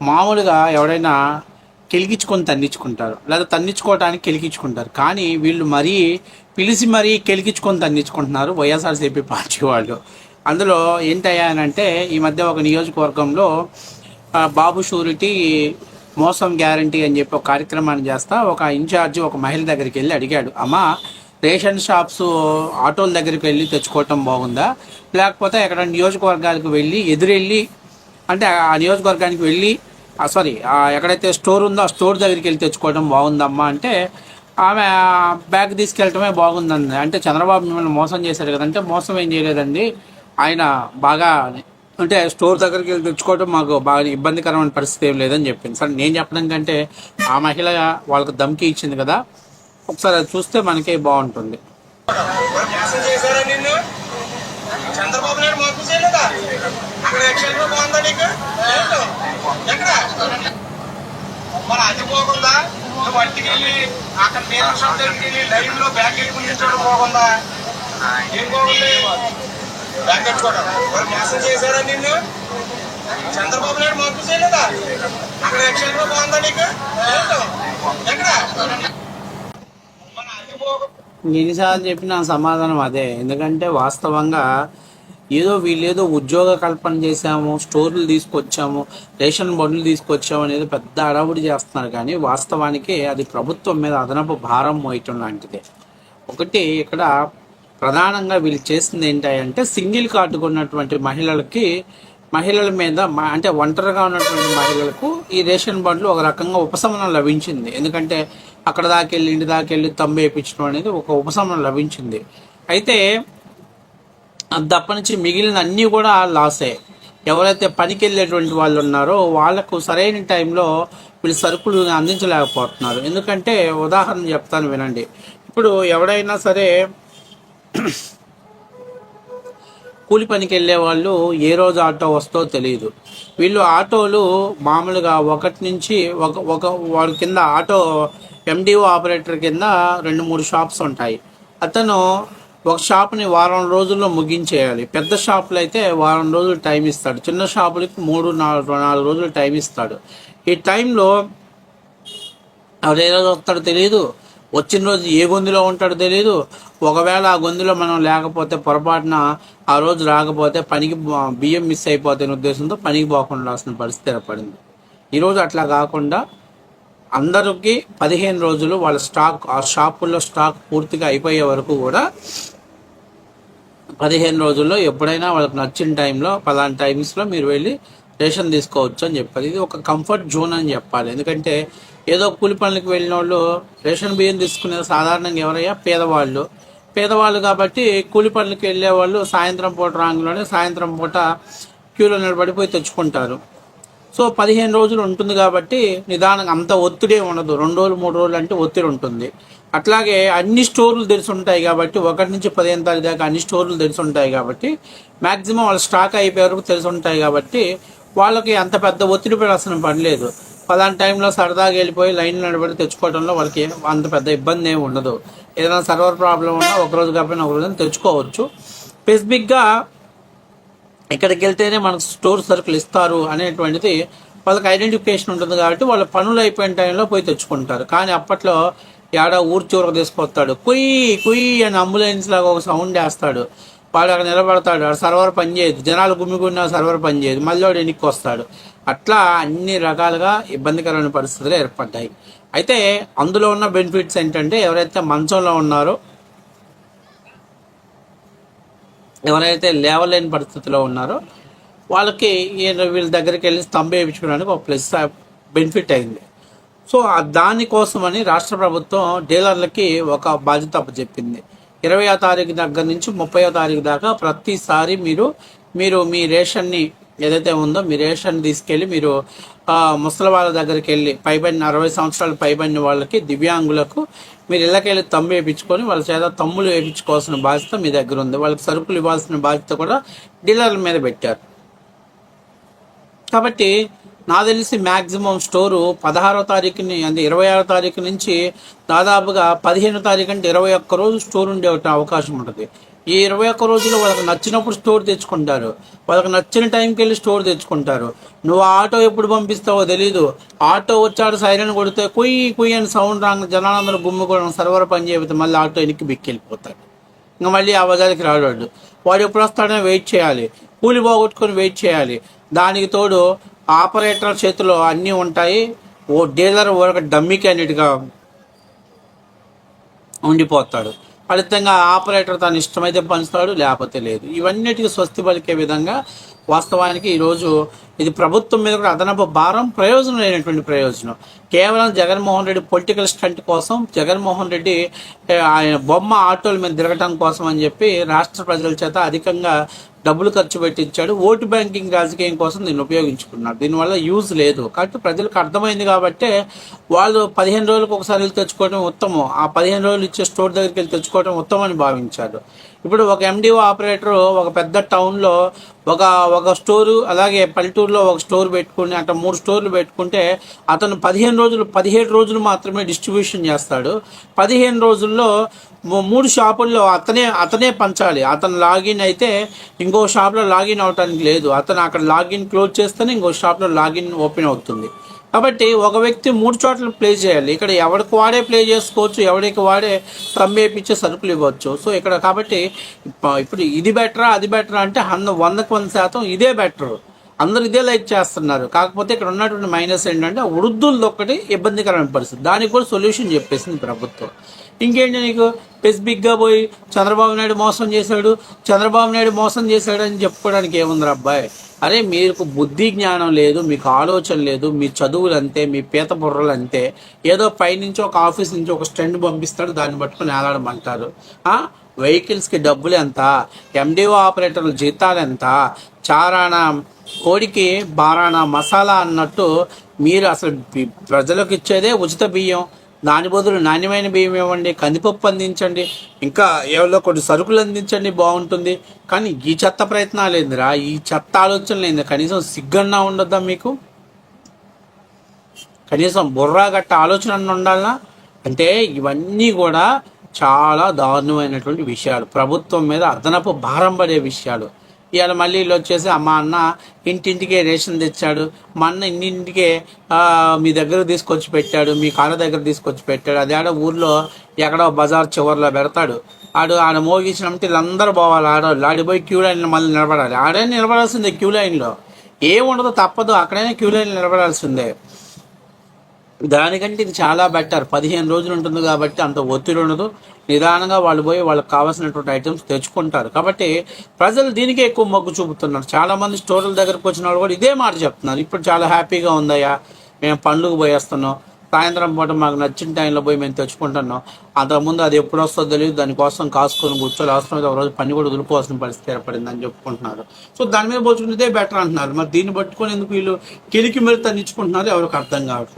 మామూలుగా ఎవడైనా కెలిగించుకొని తన్నించుకుంటారు లేదా తన్నించుకోవడానికి కెలిగించుకుంటారు. కానీ వీళ్ళు మరీ పిలిచి మరీ కెలిగించుకొని తన్నించుకుంటున్నారు వైఎస్ఆర్సీపీ పార్టీ వాళ్ళు. అందులో ఏంటయ్యా అంటే ఈ మధ్య ఒక నియోజకవర్గంలో బాబు షూరిటీ మోసం గ్యారంటీ అని చెప్పి ఒక కార్యక్రమాన్ని చేస్తా ఒక ఇన్ఛార్జ్ ఒక మహిళ దగ్గరికి వెళ్ళి అడిగాడు. అమ్మా రేషన్ షాప్స్ ఆటోల దగ్గరికి వెళ్ళి తెచ్చుకోవటం బాగుందా? లేకపోతే ఎక్కడ నియోజకవర్గాలకు వెళ్ళి ఎదురెళ్ళి అంటే ఆ నియోజకవర్గానికి వెళ్ళి సారీ ఎక్కడైతే స్టోర్ ఉందో ఆ స్టోర్ దగ్గరికి వెళ్ళి తెచ్చుకోవడం బాగుందమ్మా అంటే ఆమె బ్యాగ్ తీసుకెళ్ళటమే బాగుందండి. అంటే చంద్రబాబు మిమ్మల్ని మోసం చేశారు కదంటే మోసం ఏం చేయలేదండి. ఆయన బాగా అంటే స్టోర్ దగ్గరికి వెళ్ళి తెచ్చుకోవడం మాకు బాగా ఇబ్బందికరమైన పరిస్థితి ఏం లేదని చెప్పింది. సరే నేను చెప్పడం కంటే ఆ మహిళ వాళ్ళకి దమ్కి ఇచ్చింది కదా ఒకసారి అది చూస్తే మనకే బాగుంటుంది. చంద్రబాబు నాయుడు మోసం చేయలేదా అక్కడ బాగుందా నీకు ఏంటో? ఎక్కడ మరి అది పోకుండా నువ్వు వంటికి వెళ్ళి అక్కడ నేను షాప్ దగ్గరికి వెళ్ళి లైన్లో బ్యాగ్ పెట్టుకుని నిల్చోవడం బాగుందా ఏం బాగుంది బ్యాగ్ పెట్టుకోవడం. మరి మోసం చేశారా నిన్ను? చంద్రబాబు నాయుడు మోసం చేయలేదా? అక్కడ ఎక్షన్ బాగుందా నీకు? ఎక్కడ? మరి అది పోకుండా? ఎన్నిసార్లు చెప్పిన సమాధానం అదే. ఎందుకంటే వాస్తవంగా ఏదో వీళ్ళేదో ఉద్యోగ కల్పన చేశాము స్టోర్లు తీసుకొచ్చాము రేషన్ బండ్లు తీసుకొచ్చాము అనేది పెద్ద అడవుడి చేస్తున్నారు. కానీ వాస్తవానికి అది ప్రభుత్వం మీద అదనపు భారం మోయటం లాంటిదే. ఒకటి ఇక్కడ ప్రధానంగా వీళ్ళు చేసింది ఏంటంటే సింగిల్ కార్డు కొన్నటువంటి మహిళలకి మహిళల మీద అంటే ఒంటరిగా ఉన్నటువంటి మహిళలకు ఈ రేషన్ బండ్లు ఒక రకంగా ఉపశమనం లభించింది. ఎందుకంటే అక్కడ దాకెళ్ళి ఇంటి దాకెళ్ళి తమ్ము వేయించడం అనేది ఒక ఉపశమనం లభించింది. అయితే తప్ప నుంచి మిగిలిన అన్నీ కూడా లాసే ఎవరైతే పనికి వెళ్ళేటువంటి వాళ్ళు ఉన్నారో వాళ్ళకు సరైన టైంలో వీళ్ళు సరుకులు అందించలేకపోతున్నారు. ఎందుకంటే ఉదాహరణ చెప్తాను వినండి. ఇప్పుడు ఎవడైనా సరే కూలి పనికి వెళ్ళే వాళ్ళు ఏ రోజు ఆటో వస్తో తెలియదు వీళ్ళు ఆటోలు మామూలుగా ఒకటి నుంచి ఒక ఒక వాడి కింద ఆటో ఎండిఓ ఆపరేటర్ కింద రెండు మూడు షాప్స్ ఉంటాయి. అతను ఒక షాప్ని వారం రోజుల్లో ముగించేయాలి. పెద్ద షాపులు అయితే వారం రోజులు టైం ఇస్తాడు. చిన్న షాపులకి మూడు నాలుగు నాలుగు రోజులు టైం ఇస్తాడు. ఈ టైంలో ఎవరు ఏ రోజు వస్తాడో తెలియదు వచ్చిన రోజు ఏ గొంతులో ఉంటాడో తెలియదు ఒకవేళ ఆ గొంతులో మనం లేకపోతే పొరపాటున ఆ రోజు రాకపోతే పనికి బియ్యం మిస్ అయిపోతే ఉద్దేశంతో పనికి పోకుండా రాసిన పరిస్థితి ఏర్పడింది. ఈరోజు అట్లా కాకుండా అందరికీ పదిహేను రోజులు వాళ్ళ స్టాక్ ఆ షాపుల్లో స్టాక్ పూర్తిగా అయిపోయే వరకు కూడా పదిహేను రోజుల్లో ఎప్పుడైనా వాళ్ళకి నచ్చిన టైంలో పలానా టైమ్స్లో మీరు వెళ్ళి రేషన్ తీసుకోవచ్చు అని చెప్పాలి. ఇది ఒక కంఫర్ట్ జోన్ అని చెప్పాలి. ఎందుకంటే ఏదో కూలి పనులకు వెళ్ళిన వాళ్ళు రేషన్ బియ్యం తీసుకునేది సాధారణంగా ఎవరయ్యా? పేదవాళ్ళు. పేదవాళ్ళు కాబట్టి కూలి పనులకు వెళ్ళే వాళ్ళు సాయంత్రం పూట రాంగ్లోనే సాయంత్రం పూట క్యూలో నిలబడిపోయి తెచ్చుకుంటారు. సో పదిహేను రోజులు ఉంటుంది కాబట్టి నిదానంగా అంత ఒత్తిడే ఉండదు. రెండు రోజులు మూడు రోజులు అంటే ఒత్తిడి ఉంటుంది. అట్లాగే అన్ని స్టోర్లు తెరిచి ఉంటాయి కాబట్టి ఒకటి నుంచి పదిహేను తారీఖు దాకా అన్ని స్టోర్లు తెరిచి ఉంటాయి కాబట్టి మ్యాక్సిమం వాళ్ళు స్టాక్ అయిపోయే వరకు తెలిసి ఉంటాయి కాబట్టి వాళ్ళకి అంత పెద్ద ఒత్తిడి పడాల్సిన పని లేదు. పలాన టైంలో సరదాగా వెళ్ళిపోయి లైన్ నడబడి తెచ్చుకోవడంలో వాళ్ళకి అంత పెద్ద ఇబ్బంది ఏమి ఉండదు. ఏదైనా సర్వర్ ప్రాబ్లం ఉన్నా ఒక రోజు కాకపోయినా ఒక రోజు తెచ్చుకోవచ్చు. స్పెసిఫిక్గా ఇక్కడికి వెళ్తేనే మనకు స్టోర్ సరుకులు ఇస్తారు అనేటువంటిది వాళ్ళకి ఐడెంటిఫికేషన్ ఉంటుంది కాబట్టి వాళ్ళ పనులు అయిపోయిన టైంలో పోయి తెచ్చుకుంటారు. కానీ అప్పట్లో ఏడా ఊరు చివరకు తీసుకొస్తాడు. కుయ్ కుయ్ అని అంబులెన్స్ లాగా ఒక సౌండ్ వేస్తాడు. వాడు అక్కడ నిలబడతాడు. ఆడ సర్వర్ పనిచేయదు జనాలు గుమ్మిగున్న సర్వర్ పనిచేయదు మళ్ళీ వాడు వెనక్కి వస్తాడు. అట్లా అన్ని రకాలుగా ఇబ్బందికరమైన పరిస్థితులు ఏర్పడ్డాయి. అయితే అందులో ఉన్న బెనిఫిట్స్ ఏంటంటే ఎవరైతే మంచంలో ఉన్నారో ఎవరైతే లేవలేని పరిస్థితిలో ఉన్నారో వాళ్ళకి వీళ్ళ దగ్గరికి వెళ్ళి స్తంభ వేయించుకోవడానికి ఒక ప్లస్ బెనిఫిట్ అయింది. సో దానికోసమని రాష్ట్ర ప్రభుత్వం డీలర్లకి ఒక బాధ్యత అప్పచెప్పింది. ఇరవయో తారీఖు దగ్గర నుంచి ముప్పయో తారీఖు దాకా ప్రతిసారి మీరు మీరు మీ రేషన్ని ఏదైతే ఉందో మీ రేషన్ తీసుకెళ్ళి మీరు ముసలి వాళ్ళ దగ్గరికి వెళ్ళి పైబడిన అరవై సంవత్సరాలు పైబడిన వాళ్ళకి దివ్యాంగులకు మీరు ఇళ్ళకెళ్ళి తమ్ము వేయించుకొని వాళ్ళ చేత తమ్ములు వేయించుకోవాల్సిన బాధ్యత మీ దగ్గర ఉంది. వాళ్ళకి సరుకులు ఇవ్వాల్సిన బాధ్యత కూడా డీలర్ల మీద పెట్టారు. కాబట్టి నా తెలిసి మ్యాక్సిమం స్టోరు పదహారో తారీఖుని అంటే ఇరవై ఆరో తారీఖు నుంచి దాదాపుగా పదిహేను తారీఖు అంటే ఇరవై ఒక్క రోజు స్టోర్ ఉండే అవకాశం ఉంటుంది. ఈ ఇరవై ఒక్క రోజుల్లో వాళ్ళకి నచ్చినప్పుడు స్టోర్ తెచ్చుకుంటారు. వాళ్ళకి నచ్చిన టైంకి వెళ్ళి స్టోర్ తెచ్చుకుంటారు. నువ్వు ఆటో ఎప్పుడు పంపిస్తావో తెలీదు. ఆటో వచ్చాడు సైరన్ కొడితే కుయ్యి కుయ్యి అని సౌండ్ రాంగ్ జనాలందరూ గుమ్మి కూడా సర్వర్ పని చేయబోతే మళ్ళీ ఆటో వెనక్కి బిక్కెళ్ళిపోతాడు. ఇంకా మళ్ళీ ఆ బజార్కి రాడు వాడు ఎప్పుడు వస్తాడని వెయిట్ చేయాలి. కూలి పోగొట్టుకొని వెయిట్ చేయాలి. దానికి తోడు ఆపరేటర్ చేతిలో అన్నీ ఉంటాయి. ఓ డీలర్ ఒక డమ్మీ క్యాండిడేట్గా ఉండిపోతాడు. ఫలితంగా ఆపరేటర్ తన ఇష్టమైతే పంచుతాడు లేకపోతే లేదు. ఇవన్నిటికీ స్వస్తి పలికే విధంగా వాస్తవానికి ఈరోజు ఇది ప్రభుత్వం మీద కూడా అదనపు భారం ప్రయోజనం లేనటువంటి ప్రయోజనం. కేవలం జగన్మోహన్ రెడ్డి పొలిటికల్ స్టంట్ కోసం జగన్మోహన్ రెడ్డి ఆయన బొమ్మ ఆటోల మీద తిరగటం కోసం అని చెప్పి రాష్ట్ర ప్రజల చేత అధికంగా డబ్బులు ఖర్చు పెట్టించాడు. ఓటు బ్యాంకింగ్ రాజకీయం కోసం దీన్ని ఉపయోగించుకున్నాడు దీనివల్ల యూజ్ లేదు. కాబట్టి ప్రజలకు అర్థమైంది కాబట్టి వాళ్ళు పదిహేను రోజులకు ఒకసారి వెళ్ళి తెచ్చుకోవడం ఉత్తమం. ఆ పదిహేను రోజులు ఇచ్చే స్టోర్ దగ్గరికి వెళ్ళి తెచ్చుకోవడం ఉత్తమం అని భావించాడు ఇప్పుడు ఒక ఎండిఓ ఆపరేటర్ ఒక పెద్ద టౌన్లో ఒక ఒక స్టోరు అలాగే పల్లెటూరులో ఒక స్టోర్ పెట్టుకుని అట్లా మూడు స్టోర్లు పెట్టుకుంటే అతను పదిహేను రోజులు పదిహేడు రోజులు మాత్రమే డిస్ట్రిబ్యూషన్ చేస్తాడు. పదిహేను రోజుల్లో మూడు షాపుల్లో అతనే అతనే పంచాలి. అతను లాగిన్ అయితే ఇంకో షాప్లో లాగిన్ అవటానికి లేదు. అతను అక్కడ లాగిన్ క్లోజ్ చేస్తేనే ఇంకో షాప్లో లాగిన్ ఓపెన్ అవుతుంది. కాబట్టి ఒక వ్యక్తి మూడు చోట్ల ప్లే చేయాలి. ఇక్కడ ఎవరికి వాడే ప్లే చేసుకోవచ్చు ఎవరికి వాడే సమ్మేపించే సరుకులు ఇవ్వచ్చు. సో ఇక్కడ కాబట్టి ఇప్పుడు ఇది బెటరా అది బెటరా అంటే హంద వందకు వంద శాతం ఇదే బెటర్ అందరు ఇదే లైక్ చేస్తున్నారు. కాకపోతే ఇక్కడ ఉన్నటువంటి మైనస్ ఏంటంటే వృద్ధుల్లో ఒకటి ఇబ్బందికరమైన పరిస్థితి. దానికి కూడా సొల్యూషన్ చెప్పేసింది ప్రభుత్వం. ఇంకేంటి నీకు? స్పెసిఫిక్గా పోయి చంద్రబాబు నాయుడు మోసం చేశాడు చంద్రబాబు నాయుడు మోసం చేశాడు అని చెప్పుకోవడానికి ఏముంది అబ్బాయి? అరే మీకు బుద్ధి జ్ఞానం లేదు మీకు ఆలోచన లేదు మీ చదువులు అంతే మీ పీత బుర్రలు అంతే. ఏదో పైనుంచి ఒక ఆఫీస్ నుంచి ఒక స్టెండ్ పంపిస్తాడు దాన్ని పట్టుకుని ఏలాడమంటారు. వెహికల్స్కి డబ్బులు ఎంత? ఎండిఓ ఆపరేటర్ల జీతాలు ఎంత? చారానా కోడికి బారానా మసాలా అన్నట్టు మీరు అసలు ప్రజలకు ఇచ్చేదే ఉచిత బియ్యం. దాని బదులు నాణ్యమైన బియ్యం ఇవ్వండి కందిపప్పు అందించండి ఇంకా ఏవో కొన్ని సరుకులు అందించండి బాగుంటుంది. కానీ ఈ చెత్త ప్రయత్నాలు ఏందిరా? ఈ చెత్త ఆలోచనలు ఏంది? కనీసం సిగ్గన్నా ఉండొద్దా మీకు? కనీసం బుర్రా గట్ట ఆలోచన అన్న అంటే ఇవన్నీ కూడా చాలా దారుణమైనటువంటి విషయాలు. ప్రభుత్వం మీద అదనపు భారం పడే విషయాలు. ఇవాళ మళ్ళీ వీళ్ళు వచ్చేసి మా అన్న ఇంటింటికే రేషన్ తెచ్చాడు. మా అన్న ఇంటింటికే మీ దగ్గర తీసుకొచ్చి పెట్టాడు. మీ కాళ్ళ దగ్గర తీసుకొచ్చి పెట్టాడు. అది ఆడ ఊర్లో ఎక్కడో బజార్ చివర్లో పెడతాడు. ఆడు ఆడ మోగించినప్పుడు వీళ్ళందరూ పోవాలి. ఆడవాళ్ళు ఆడిపోయి క్యూ లైన్లో మళ్ళీ నిలబడాలి. ఆడే నిలబడాల్సిందే క్యూ లైన్లో. ఏముండదు తప్పదు. అక్కడైనా క్యూ లైన్ నిలబడాల్సిందే. దానికంటే ఇది చాలా బెటర్ పదిహేను రోజులు ఉంటుంది కాబట్టి అంత ఒత్తిడి ఉండదు. నిదానంగా వాళ్ళు పోయి వాళ్ళకి కావాల్సినటువంటి ఐటమ్స్ తెచ్చుకుంటారు. కాబట్టి ప్రజలు దీనికే ఎక్కువ మొగ్గు చూపుతున్నారు. చాలా మంది స్టోర్ల దగ్గరకు వచ్చిన వాళ్ళు కూడా ఇదే మాట చెప్తున్నారు. ఇప్పుడు చాలా హ్యాపీగా ఉందయ్యా. మేము పండుగ పోయేస్తున్నాం. సాయంత్రం పూట మాకు నచ్చిన టైంలో పోయి మేము తెచ్చుకుంటున్నాం. అంతకుముందు అది ఎప్పుడు వస్తుందో తెలియదు. దానికోసం కాసుకొని కూర్చోవాలి. అవసరం ఒక రోజు పని కూడా వదులుకోవాల్సిన పరిస్థితి ఏర్పడింది అని చెప్పుకుంటున్నారు. సో దాని మీద పోల్చుకుంటే ఇదే బెటర్ అంటున్నారు. మరి దీన్ని పట్టుకొని ఎందుకు వీళ్ళు కిలికి మీరు తనిచ్చుకుంటున్నారు ఎవరికి అర్థం కావట్లేదు.